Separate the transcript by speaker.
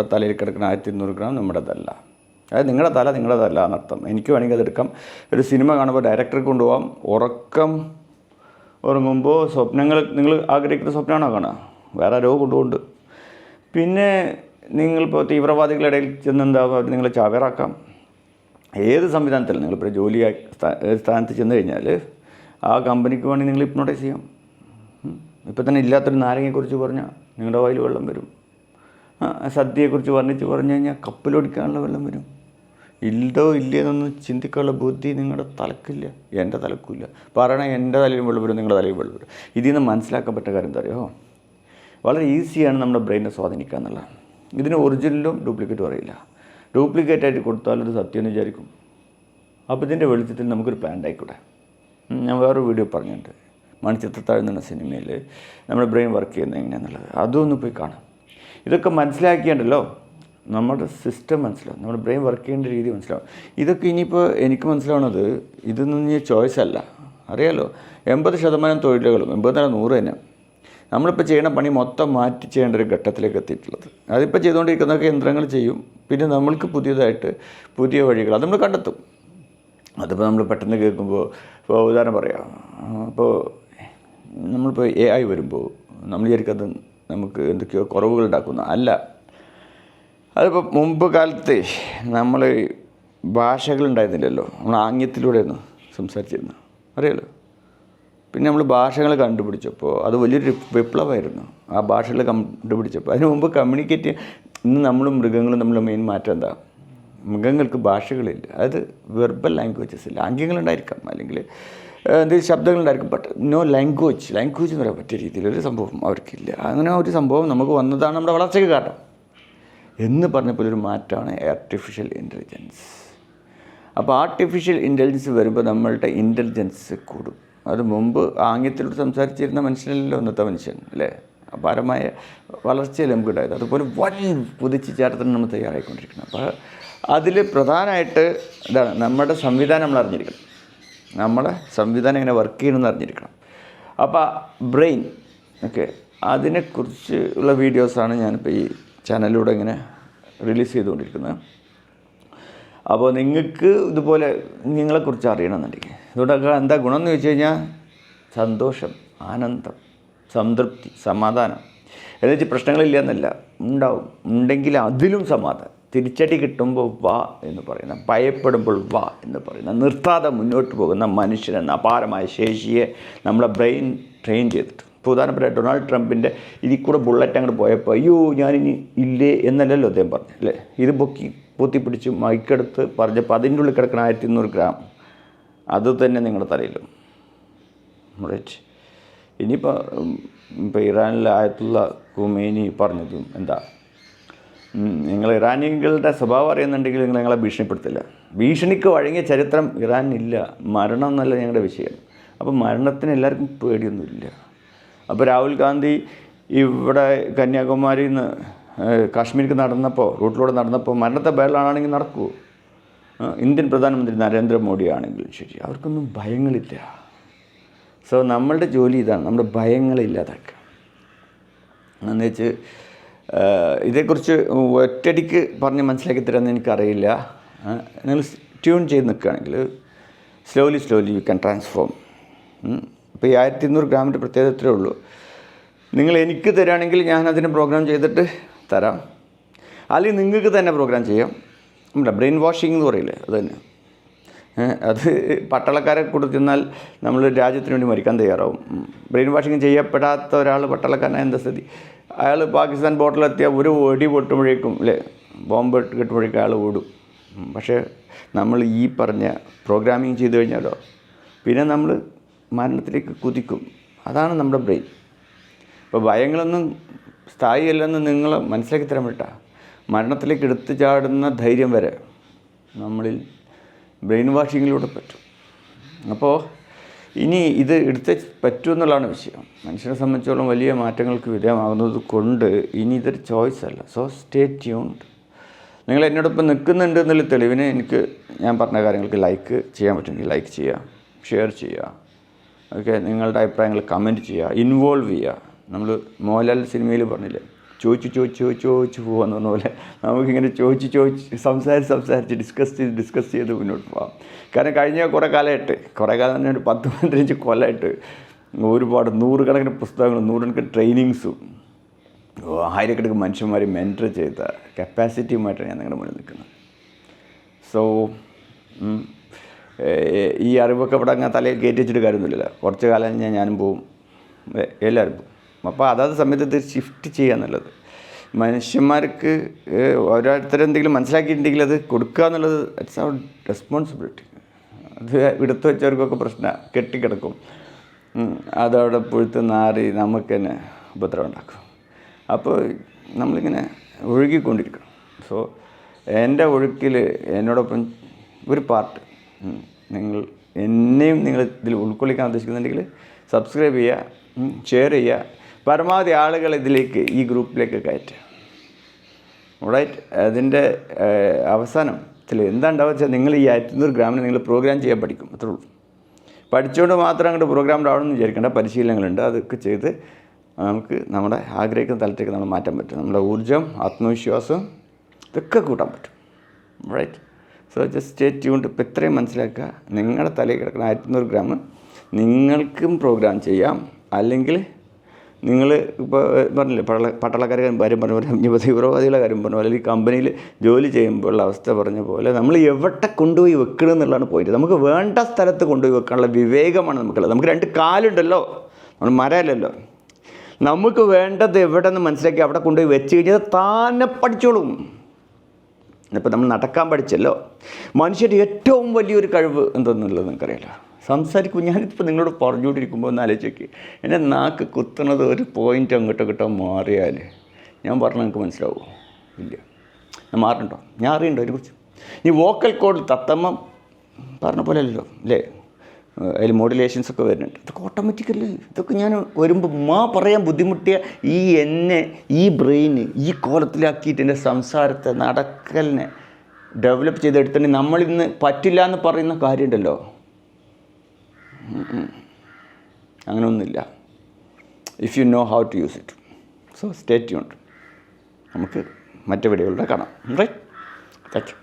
Speaker 1: നമ്മളുടെ തലയിൽ കിടക്കുന്ന ആയിരത്തി ഇരുന്നൂറ് ഗ്രാം നമ്മുടേതല്ല. അതായത് നിങ്ങളുടെ തല നിങ്ങളുടേതല്ല എന്നർത്ഥം. എനിക്ക് വേണമെങ്കിൽ അതെടുക്കാം ഒരു സിനിമ കാണുമ്പോൾ ഡയറക്ടറെ കൊണ്ടുപോകാം ഉറക്കം ഉറങ്ങുമ്പോൾ സ്വപ്നങ്ങൾ നിങ്ങൾ ആഗ്രഹിക്കുന്ന സ്വപ്നമാണോ കാണുക? വേറെ ആരോ കൊണ്ടുകൊണ്ട് പിന്നെ നിങ്ങളിപ്പോൾ തീവ്രവാദികളുടെ ഇടയിൽ ചെന്ന് എന്താകും അവർ നിങ്ങളെ ചാവേറാക്കാം. ഏത് സംവിധാനത്തിൽ നിങ്ങളിപ്പോൾ ജോലി സ്ഥാനത്ത് ചെന്ന് കഴിഞ്ഞാൽ ആ കമ്പനിക്ക് വേണമെങ്കിൽ നിങ്ങൾ ഹിപ്നോട്ടൈസ് ചെയ്യാം. ഇപ്പം തന്നെ ഇല്ലാത്തൊരു നാരങ്ങയെക്കുറിച്ച് പറഞ്ഞാൽ നിങ്ങളുടെ വായിൽ വെള്ളം വരും. സദ്യയെക്കുറിച്ച് വർണിച്ച് പറഞ്ഞു കഴിഞ്ഞാൽ കപ്പിലൊടിക്കാനുള്ള വെള്ളം വരും. ഇല്ലോ ഇല്ലയെന്നൊന്നും ചിന്തിക്കാനുള്ള ബുദ്ധി നിങ്ങളുടെ തലക്കില്ല എന്റെ തലക്കില്ല. പറയണ എന്റെ തലയിൽ വെള്ളം വരും നിങ്ങളുടെ തലയിൽ വെള്ളം വരും. ഇതിൽ നിന്ന് മനസ്സിലാക്കാൻ പറ്റുന്ന കാര്യം എന്താ അറിയോ? വളരെ ഈസിയാണ് നമ്മുടെ ബ്രെയിനെ സ്വാധീനിക്കുക എന്നുള്ളത് ഇതിന് ഒറിജിനലും ഡ്യൂപ്ലിക്കേറ്റും അറിയില്ല. ഡ്യൂപ്ലിക്കേറ്റ് ആയിട്ട് കൊടുത്താലൊരു സത്യം എന്ന് വിചാരിക്കും. അപ്പോൾ ഇതിന്റെ വെളിച്ചത്തിൽ നമുക്കൊരു പ്ലാൻ ആയിക്കൂടെ? ഉം, ഞാൻ വേറൊരു വീഡിയോ പറഞ്ഞിട്ടുണ്ട്. മണിച്ചിത്രത്താഴ്ന്ന സിനിമയിൽ നമ്മുടെ ബ്രെയിൻ വർക്ക് ചെയ്യുന്നത് എങ്ങനെയാണെന്നുള്ളത് അതും ഒന്ന് പോയി കാണാം. ഇതൊക്കെ മനസ്സിലാക്കിയാണ്ടല്ലോ നമ്മുടെ സിസ്റ്റം മനസ്സിലാവും. നമ്മുടെ ബ്രെയിൻ വർക്ക് ചെയ്യേണ്ട രീതി മനസ്സിലാവും. ഇതൊക്കെ ഇനിയിപ്പോൾ എനിക്ക് മനസ്സിലാവുന്നത് ഇതൊന്നും ഇനി ചോയ്സ് അല്ല. അറിയാലോ? എൺപത് ശതമാനം തൊഴിലുകളും എൺപതല്ല നൂറ് തന്നെ. നമ്മളിപ്പോൾ ചെയ്യുന്ന പണി മൊത്തം മാറ്റി ചെയ്യേണ്ട ഒരു ഘട്ടത്തിലേക്ക് എത്തിയിട്ടുള്ളത്. അതിപ്പോൾ ചെയ്തുകൊണ്ടിരിക്കുന്നതൊക്കെ യന്ത്രങ്ങൾ ചെയ്യും. പിന്നെ നമ്മൾക്ക് പുതിയതായിട്ട് പുതിയ വഴികൾ അത് നമ്മൾ കണ്ടെത്തും. അതിപ്പോൾ നമ്മൾ പെട്ടെന്ന് കേൾക്കുമ്പോൾ ഇപ്പോൾ ഉദാഹരണം പറയാം. അപ്പോൾ നമ്മളിപ്പോൾ എ ഐ വരുമ്പോൾ നമ്മൾ വിചാരിക്കുന്നത് നമുക്ക് എന്തൊക്കെയോ കുറവുകൾ ഉണ്ടാക്കുന്നു. അല്ല. അതിപ്പോൾ മുമ്പ് കാലത്ത് നമ്മൾ ഭാഷകളുണ്ടായിരുന്നില്ലല്ലോ നമ്മൾ ആംഗ്യത്തിലൂടെയായിരുന്നു സംസാരിച്ചിരുന്നത്. അറിയാലോ? പിന്നെ നമ്മൾ ഭാഷകൾ കണ്ടുപിടിച്ചപ്പോൾ അത് വലിയൊരു വിപ്ലവമായിരുന്നു. ആ ഭാഷകൾ കണ്ടുപിടിച്ചപ്പോൾ അതിന് മുമ്പ് കമ്മ്യൂണിക്കേറ്റ് ഇന്ന് നമ്മളും മൃഗങ്ങളും തമ്മിലുള്ള മെയിൻ മാറ്റം എന്താ? മൃഗങ്ങൾക്ക് ഭാഷകളില്ല. അതായത് വെർബൽ ലാംഗ്വേജസ് ഇല്ല. ആംഗ്യങ്ങളുണ്ടായിരിക്കാം അല്ലെങ്കിൽ എന്തെങ്കിലും ശബ്ദങ്ങളുണ്ടായിരിക്കും ബട്ട് നോ ലാംഗ്വേജ് ലാംഗ്വേജ് എന്ന് പറയാൻ പറ്റിയ രീതിയിലൊരു സംഭവം അവർക്കില്ല. അങ്ങനെ ഒരു സംഭവം നമുക്ക് വന്നതാണ് നമ്മുടെ വളർച്ചയ്ക്ക് കാരണം. എന്ന് പറഞ്ഞപ്പോൾ ഒരു മാറ്റമാണ് ആർട്ടിഫിഷ്യൽ ഇന്റലിജൻസ് അപ്പോൾ ആർട്ടിഫിഷ്യൽ ഇന്റലിജൻസ് വരുമ്പോൾ നമ്മളുടെ ഇന്റലിജൻസ് കൂടും. അത് മുമ്പ് ആംഗ്യത്തിലൂടെ സംസാരിച്ചിരുന്ന മനുഷ്യനല്ലോ ഇന്നത്തെ മനുഷ്യൻ അല്ലേ? അപാരമായ വളർച്ചയിൽ നമുക്ക് ഉണ്ടായത് അതുപോലെ വൻ കുതിച്ചു ചേർത്തിന് നമ്മൾ തയ്യാറായിക്കൊണ്ടിരിക്കണം. അപ്പോൾ അതിൽ പ്രധാനമായിട്ട് ഇതാണ് നമ്മുടെ സംവിധാനം നമ്മൾ അറിഞ്ഞിരിക്കണം. നമ്മുടെ സംവിധാനം എങ്ങനെ വർക്ക് ചെയ്യണമെന്ന് അറിഞ്ഞിരിക്കണം. അപ്പോൾ ബ്രെയിൻ ഓക്കെ അതിനെക്കുറിച്ച് ഉള്ള വീഡിയോസാണ് ഞാനിപ്പോൾ ഈ ചാനലിലൂടെ ഇങ്ങനെ റിലീസ് ചെയ്തുകൊണ്ടിരിക്കുന്നത്. അപ്പോൾ നിങ്ങൾക്ക് ഇതുപോലെ നിങ്ങളെക്കുറിച്ച് അറിയണമെന്നുണ്ടെങ്കിൽ ഇതുകൊണ്ടൊക്കെ എന്താ ഗുണം എന്ന് ചോദിച്ചു കഴിഞ്ഞാൽ സന്തോഷം ആനന്ദം സംതൃപ്തി സമാധാനം. എന്ന് വെച്ചാൽ പ്രശ്നങ്ങളില്ല എന്നല്ല ഉണ്ടാവും. ഉണ്ടെങ്കിൽ അതിലും സമാധാനം. തിരിച്ചടി കിട്ടുമ്പോൾ വാ എന്ന് പറയുന്ന ഭയപ്പെടുമ്പോൾ വാ എന്ന് പറയുന്ന നിർത്താതെ മുന്നോട്ട് പോകുന്ന മനുഷ്യനെന്ന അപാരമായ ശേഷിയെ നമ്മളെ ബ്രെയിൻ ട്രെയിൻ ചെയ്തിട്ടുണ്ട്. ഇപ്പോൾ ഉദാഹരണപ്പെട്ട ഡൊണാൾഡ് ട്രംപിന്റെ ഇതിൽ കൂടെ ബുള്ളറ്റ് അങ്ങോട്ട് പോയപ്പോൾ അയ്യോ ഞാനിനി ഇല്ലേ എന്നല്ലല്ലോ അദ്ദേഹം പറഞ്ഞു അല്ലേ? ഇത് പൊക്കി പൊത്തിപ്പിടിച്ച് മൈക്കെടുത്ത് പറഞ്ഞപ്പോൾ അതിന്റെ ഉള്ളിൽ കിടക്കുന്ന ആയിരത്തി ഇരുന്നൂറ് ഗ്രാം അത് തന്നെ നിങ്ങളുടെ തലയിലും റൈറ്റ് ഇനിയിപ്പോൾ ഇപ്പോൾ ഇറാനിലെ ആയത്തുള്ള കുമേനി പറഞ്ഞതും എന്താ? നിങ്ങൾ ഇറാനികളുടെ സ്വഭാവം അറിയുന്നുണ്ടെങ്കിൽ നിങ്ങൾ ഞങ്ങളെ ഭീഷണിപ്പെടുത്തില്ല. ഭീഷണിക്ക് വഴങ്ങിയ ചരിത്രം ഇറാനില്ല മരണം എന്നല്ല ഞങ്ങളുടെ വിഷയം. അപ്പോൾ മരണത്തിന് എല്ലാവർക്കും പേടിയൊന്നുമില്ല. അപ്പോൾ രാഹുൽ ഗാന്ധി ഇവിടെ കന്യാകുമാരിയിൽ നിന്ന് കാശ്മീർക്ക് നടന്നപ്പോൾ റൂട്ടിലൂടെ നടന്നപ്പോൾ മരണത്തെ ബേളാണെങ്കിൽ നടക്കൂ. ഇന്ത്യൻ പ്രധാനമന്ത്രി നരേന്ദ്രമോദി ആണെങ്കിൽ ശരി. അവർക്കൊന്നും ഭയങ്ങളില്ല. സോ നമ്മളുടെ ജോലി ഇതാണ്. നമ്മുടെ ഭയങ്ങളില്ലാതാക്കുക. എന്ന് വെച്ച് ഇതേക്കുറിച്ച് ഒറ്റടിക്ക് പറഞ്ഞ് മനസ്സിലാക്കി തരാമെന്ന് എനിക്കറിയില്ല. നിങ്ങൾ ട്യൂൺ ചെയ്ത് നിൽക്കുകയാണെങ്കിൽ slowly slowly you can transform ഇപ്പോൾ ഈ ആയിരത്തി ഇരുന്നൂറ് ഗ്രാമിന്റെ പ്രത്യേകത ഇത്രയേ ഉള്ളൂ. നിങ്ങൾ എനിക്ക് തരാണെങ്കിൽ ഞാൻ അതിന് പ്രോഗ്രാം ചെയ്തിട്ട് തരാം. അല്ലെങ്കിൽ നിങ്ങൾക്ക് തന്നെ പ്രോഗ്രാം ചെയ്യാം. നമ്മുടെ ബ്രെയിൻ വാഷിംഗ് എന്ന് പറയില്ലേ അത് തന്നെ. അത് പട്ടാളക്കാരെ കൊടുത്തിരുന്നാൽ നമ്മൾ രാജ്യത്തിന് വേണ്ടി മരിക്കാൻ തയ്യാറാവും. ബ്രെയിൻ വാഷിംഗ് ചെയ്യപ്പെടാത്ത ഒരാൾ പട്ടാളക്കാരനായ എന്താ സ്ഥിതി? അയാൾ പാകിസ്ഥാൻ ബോർഡറിലെത്തിയ ഒരു വെടി പൊട്ടുമ്പോഴേക്കും അല്ലേ ബോംബ് കിട്ടുമ്പോഴേക്കും അയാൾ ഓടും. പക്ഷേ നമ്മൾ ഈ പറഞ്ഞ പ്രോഗ്രാമിങ് ചെയ്തു കഴിഞ്ഞാലോ പിന്നെ നമ്മൾ മരണത്തിലേക്ക് കുതിക്കും. അതാണ് നമ്മുടെ ബ്രെയിൻ. ഇപ്പോൾ ഭയങ്ങളൊന്നും സ്ഥായിയല്ലെന്ന് നിങ്ങൾ മനസ്സിലാക്കി തരാൻ വിട്ടാ മരണത്തിലേക്ക് എടുത്തു ചാടുന്ന ധൈര്യം വരെ നമ്മളിൽ ബ്രെയിൻ വാഷിങ്ങിലൂടെ പറ്റും. അപ്പോൾ ഇനി ഇത് എടുത്ത് പറ്റുമെന്നുള്ളതാണ് വിഷയം. മനുഷ്യനെ സംബന്ധിച്ചോളം വലിയ മാറ്റങ്ങൾക്ക് വിധേയമാകുന്നത് കൊണ്ട് ഇനി ഇതൊരു ചോയ്സ് അല്ല. സോ സ്റ്റേ ട്യൂൺഡ് നിങ്ങൾ എന്നോടൊപ്പം നിൽക്കുന്നുണ്ട് എന്നുള്ള തെളിവിന് എനിക്ക് ഞാൻ പറഞ്ഞ കാര്യങ്ങൾക്ക് ലൈക്ക് ചെയ്യാൻ പറ്റുമെങ്കിൽ ലൈക്ക് ചെയ്യുക ഷെയർ ചെയ്യുക. ഓക്കെ നിങ്ങളുടെ അഭിപ്രായങ്ങൾ കമന്റ് ചെയ്യുക ഇൻവോൾവ് ചെയ്യുക. നമ്മൾ മോഹൻലാൽ സിനിമയിൽ പറഞ്ഞില്ലേ? ചോദിച്ച് ചോദിച്ച് ചോദിച്ച് പറഞ്ഞ പോലെ നമുക്കിങ്ങനെ ചോദിച്ച് ചോദിച്ച് സംസാരിച്ച് സംസാരിച്ച് ഡിസ്കസ് ചെയ്ത് ഡിസ്കസ് ചെയ്ത് മുന്നോട്ട് പോകാം കാരണം കഴിഞ്ഞ കുറേ കാലമായിട്ട് കുറേ കാലം തന്നെ ഒരു പത്ത് പതിനഞ്ച് കൊല്ലമായിട്ട് ഒരുപാട് നൂറുകണക്കിന് പുസ്തകങ്ങളും നൂറുകണക്കിന് ട്രെയിനിങ്സും ആയിരക്കണക്കിന് മനുഷ്യന്മാരെ മെന്റർ ചെയ്ത കപ്പാസിറ്റിയുമായിട്ടാണ് ഞാൻ നിങ്ങളുടെ മുന്നിൽ നിൽക്കുന്നത്. സോ ഈ അറിവൊക്കെ ഇവിടെ അങ്ങനെ തലയിൽ കയറ്റി വെച്ചിട്ട് കാര്യമൊന്നുമില്ല കുറച്ച് കാലം ഞാൻ ഞാനും പോവും. എല്ലാവരും പോവും. അപ്പോൾ അതാത് സമയത്ത് ഇത് ഷിഫ്റ്റ് ചെയ്യുക എന്നുള്ളത്. മനുഷ്യന്മാർക്ക് ഓരോരുത്തരെന്തെങ്കിലും മനസ്സിലാക്കിയിട്ടുണ്ടെങ്കിൽ അത് കൊടുക്കുക എന്നുള്ളത് ഇറ്റ്സ് അവർ റെസ്പോൺസിബിലിറ്റി അത് എടുത്തു വെച്ചവർക്കൊക്കെ പ്രശ്നമാണ് കെട്ടിക്കിടക്കും. അതവിടെ പുഴുത്ത് നാറി നമുക്ക് തന്നെ ഉപദ്രവം ഉണ്ടാക്കും. അപ്പോൾ നമ്മളിങ്ങനെ ഒഴുകിക്കൊണ്ടിരിക്കണം. സോ എന്റെ ഒഴുക്കിൽ എന്നോടൊപ്പം ഒരു പാർട്ട് നിങ്ങൾ എന്നെയും നിങ്ങൾ ഇതിൽ ഉൾക്കൊള്ളിക്കാൻ ഉദ്ദേശിക്കുന്നുണ്ടെങ്കിൽ സബ്സ്ക്രൈബ് ചെയ്യുക. ഷെയർ ചെയ്യുക. പരമാവധി ആളുകൾ ഇതിലേക്ക് ഈ ഗ്രൂപ്പിലേക്ക് കയറ്റുക. ഓൾറൈറ്റ് അതിന്റെ അവസാനം എന്താ ഉണ്ടാവുക വെച്ചാൽ നിങ്ങൾ ഈ ആയിരത്തിനൂറ് ഗ്രാമിന് നിങ്ങൾ പ്രോഗ്രാം ചെയ്യാൻ പഠിക്കും. അത്രേ ഉള്ളൂ. പഠിച്ചുകൊണ്ട് മാത്രം അങ്ങോട്ട് പ്രോഗ്രാം ആവണമെന്ന് വിചാരിക്കേണ്ട. പരിശീലനങ്ങളുണ്ട്. അതൊക്കെ ചെയ്ത് നമുക്ക് നമ്മുടെ ആഗ്രഹിക്കുന്ന തലത്തേക്ക് നമ്മൾ മാറ്റാൻ പറ്റും. നമ്മുടെ ഊർജം ആത്മവിശ്വാസം ഇതൊക്കെ കൂട്ടാൻ പറ്റും. Right so just stay tuned ഇപ്പോൾ ഇത്രയും മനസ്സിലാക്കുക. നിങ്ങളുടെ തലയിൽ കിടക്കുന്ന ആയിരത്തിനൂറ് ഗ്രാം നിങ്ങൾക്കും പ്രോഗ്രാം ചെയ്യാം. അല്ലെങ്കിൽ നിങ്ങൾ ഇപ്പോൾ പറഞ്ഞില്ലേ പടള പട്ടാളക്കാരുടെ കാര്യം പറഞ്ഞ പോലെ തീവ്രവാദികളുടെ കാര്യം പറഞ്ഞ പോലെ അല്ലെങ്കിൽ കമ്പനിയിൽ ജോലി ചെയ്യുമ്പോഴുള്ള അവസ്ഥ പറഞ്ഞ പോലെ നമ്മൾ എവിടെ കൊണ്ടുപോയി വെക്കണം എന്നുള്ളതാണ് പോയിട്ട് നമുക്ക് വേണ്ട സ്ഥലത്ത് കൊണ്ടുപോയി വെക്കാനുള്ള വിവേകമാണ് നമുക്കുള്ളത്. നമുക്ക് രണ്ട് കാലുണ്ടല്ലോ. നമ്മൾ മരമല്ലല്ലോ. നമുക്ക് വേണ്ടത് എവിടെന്ന് മനസ്സിലാക്കി അവിടെ കൊണ്ടുപോയി വെച്ച് കഴിഞ്ഞാൽ താനെ പഠിച്ചോളും. ഇപ്പം നമ്മൾ നടക്കാൻ പഠിച്ചല്ലോ. മനുഷ്യന്റെ ഏറ്റവും വലിയൊരു കഴിവ് എന്തെന്നുള്ളത് നിങ്ങൾക്കറിയാലോ സംസാരിക്കും ഞാനിപ്പോൾ നിങ്ങളോട് പറഞ്ഞുകൊണ്ടിരിക്കുമ്പോൾ ഒന്ന് ആലോചിച്ച് എന്റെ നാക്ക് കുത്തുന്നത് ഒരു പോയിന്റ് അങ്ങോട്ടോ ഇങ്ങോട്ടോ മാറിയാൽ ഞാൻ പറഞ്ഞാൽ നിങ്ങൾക്ക് മനസ്സിലാവുമോ ഇല്ല. ഞാൻ മാറണ്ടോ? ഞാൻ അറിയണ്ടോ അതിനെക്കുറിച്ച് ഈ വോക്കൽ കോഡ് തത്തമ്മ പറഞ്ഞ പോലെ അല്ലല്ലോ അല്ലേ? അതിൽ മോഡുലേഷൻസ് ഒക്കെ വരുന്നുണ്ട്. ഇതൊക്കെ ഓട്ടോമാറ്റിക്കല്ല ഇതൊക്കെ ഞാൻ വരുമ്പോൾ മാ പറയാൻ ബുദ്ധിമുട്ടിയ ഈ എന്നെ ഈ ബ്രെയിന് ഈ കോലത്തിലാക്കിയിട്ട് എന്റെ സംസാരത്തെ നടക്കലിനെ ഡെവലപ്പ് ചെയ്തെടുത്തിട്ടുണ്ടെങ്കിൽ നമ്മളിന്ന് പറ്റില്ല എന്ന് പറയുന്ന കാര്യമുണ്ടല്ലോ. അങ്ങനെയൊന്നുമില്ല if you know how to use it so stay tuned നമുക്ക് മറ്റു വീഡിയോകളിലൂടെ കാണാം റൈറ്റ് താങ്ക് യു